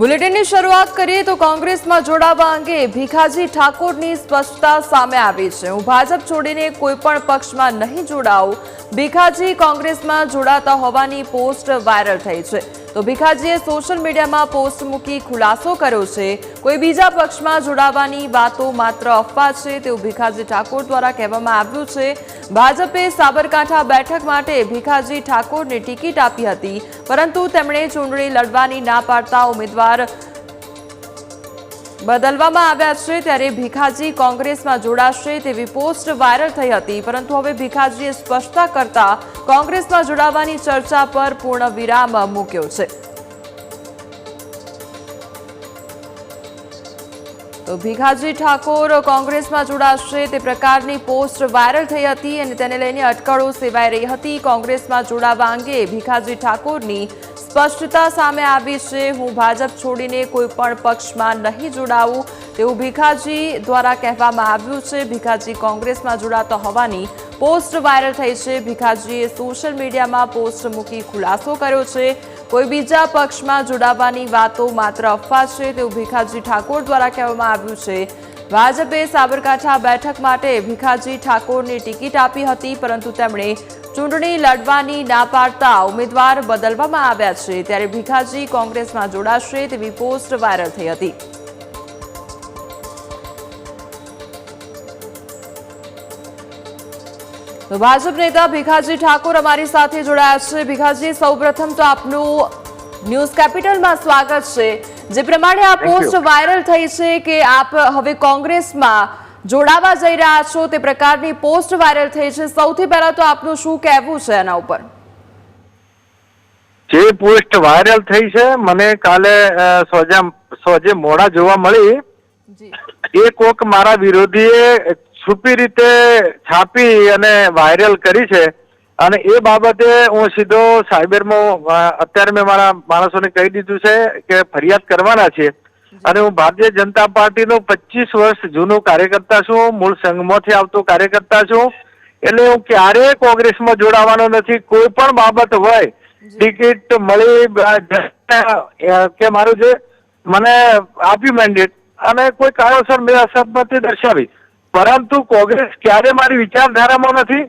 બુલેટિનની શરૂઆત કરીએ તો કોંગ્રેસમાં જોડાવા અંગે ભીખાજી ઠાકોરની સ્પષ્ટતા સામે આવી છે. હું ભાજપ છોડીને કોઈપણ પક્ષમાં નહીં જોડાઉં ભીખાજી કોંગ્રેસમાં જોડાતા હોવાની પોસ્ટ વાયરલ થઈ છે. તો ભીખાજીએ સોશિયલ મીડિયામાં પોસ્ટ મૂકી ખુલાસો કર્યો છે. કોઈ બીજા પક્ષમાં જોડાવાની વાતો માત્ર અફવા છે તેવું ભીખાજી ઠાકોર દ્વારા કહેવામાં આવ્યું છે. ભાજપે સાબરકાંઠા બેઠક માટે ભીખાજી ઠાકોરને ટિકિટ આપી હતી, પરંતુ તેમણે ચૂંટણી લડવાની ના પાડતા ઉમેદવાર બદલવામાં આવ્યા છે ત્યારે ભીખાજી કોંગ્રેસમાં જોડાશે તેવી પોસ્ટ વાયરલ થઈ હતી. પરંતુ હવે ભીખાજીએ સ્પષ્ટતા કરતા કોંગ્રેસમાં જોડાવાની ચર્ચા પર પૂર્ણ વિરામ મૂક્યો છે. તો ભીખાજી ઠાકોર કોંગ્રેસમાં જોડાશે તે પ્રકારની પોસ્ટ વાયરલ થઈ હતી અને તેને લઈને અટકળો સેવાઈ રહી હતી. કોંગ્રેસમાં જોડાવા અંગે ભીખાજી ઠાકોરની સ્પષ્ટતા સામે આવી છે. હું ભાજપ છોડીને કોઈ પણ પક્ષમાં નહીં જોડાવું તેવું ભીખાજી દ્વારા કહેવામાં આવ્યું છે. ભીખાજી કોંગ્રેસમાં જોડાતો હોવાની પોસ્ટ વાયરલ થઈ છે. ભીખાજીએ સોશિયલ મીડિયામાં પોસ્ટ મૂકી ખુલાસો કર્યો છે. કોઈ બીજા પક્ષમાં જોડાવાની વાતો માત્ર અફવા છે તેવું ભીખાજી ઠાકોર દ્વારા કહેવામાં આવ્યું છે. ભાજપે સાબરકાંઠા બેઠક માટે ભીખાજી ઠાકોરને ટિકિટ આપી હતી, પરંતુ તેમણે ચૂંટણી લડવાની ના પાડતા ઉમેદવાર બદલવામાં આવ્યા છે. ત્યારે ભીખાજી કોંગ્રેસમાં જોડાશે તેવી પોસ્ટ વાયરલ થઈ હતી. ભાજપ નેતા ભીખાજી ઠાકોર અમારી સાથે જોડાયા છે. ભીખાજી, સૌપ્રથમ તો આપનું ન્યૂઝ કેપિટલમાં સ્વાગત છે. જે પ્રમાણે આ પોસ્ટ વાયરલ થઈ છે કે આપ હવે કોંગ્રેસમાં જોડાવા જઈ રહ્યા છો તે પ્રકારની પોસ્ટ વાયરલ થઈ છે. સૌથી પહેલા તો આપનું શું કહેવું છે એના ઉપર? જે પોસ્ટ વાયરલ થઈ છે મને કાલે સોજા સોજે મોડા જોવા મળી. એ કોક મારા વિરોધીએ છુપી રીતે છાપી અને વાયરલ કરી છે. અને એ બાબતે હું સીધો સાયબરમાં અત્યારે મેં મારા માણસોને કહી દીધું છે કે ફરિયાદ કરવાના છે. અને હું ભારતીય જનતા પાર્ટીનો પચીસ વર્ષ જૂનું કાર્યકર્તા છું. મૂળ સંઘમાંથી આવતો કાર્યકર્તા છું. એટલે હું ક્યારેય કોંગ્રેસમાં જોડાવાનો નથી. કોઈ પણ બાબત હોય ટિકિટ મળી કે મારું જે મને આપ્યું મેન્ડેટ અને કોઈ કારણસર મેં અસંમતિ દર્શાવી. પરંતુ કોંગ્રેસ ક્યારે મારી વિચારધારામાં નથી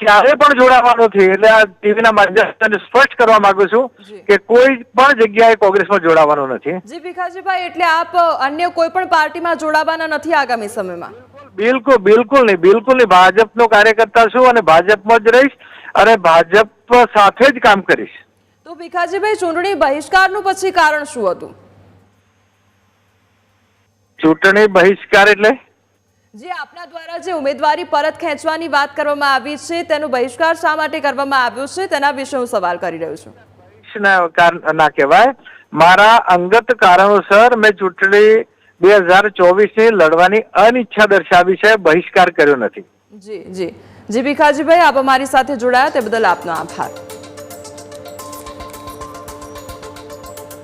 ક્યારે પણ જોડાવાનો નથી. એટલે આ ટીવીના માધ્યમથી સ્પષ્ટ કરવા માંગુ છું કે કોઈ પણ જગ્યાએ કોંગ્રેસમાં જોડાવાનો નથી. જી ભીખાજીભાઈ એટલે આપ અન્ય કોઈ પણ પાર્ટીમાં જોડાવાના નથી આગામી સમયમાં? બિલકુલ બિલકુલ નહીં. બિલકુલ નહીં. ભાજપનો કાર્યકર્તા છું અને ભાજપમાં જ રહીશ અને ભાજપ સાથે જ કામ કરીશ. તો ભીખાજીભાઈ ચૂંટણી બહિષ્કારનું પછી કારણ શું હતું? ચૂંટણી બહિષ્કાર એટલે? જે આપના દ્વારા જે ઉમેદવારી પરત ખેંચવાની વાત કરવામાં આવી છે તેનો બહિષ્કાર શા માટે કરવામાં આવ્યો છે તેના વિશે હું સવાલ કરી રહ્યો છું. ના ના કહેવાય. મારા અંગત કારણોસર મેં ચૂંટણી બે હજાર ચોવીસની લડવાની અનિચ્છા દર્શાવી છે બહિષ્કાર કર્યો નથી. જી જી. જી ભીખાજીભાઈ આપ અમારી સાથે જોડાયા તે બદલ આપનો આભાર.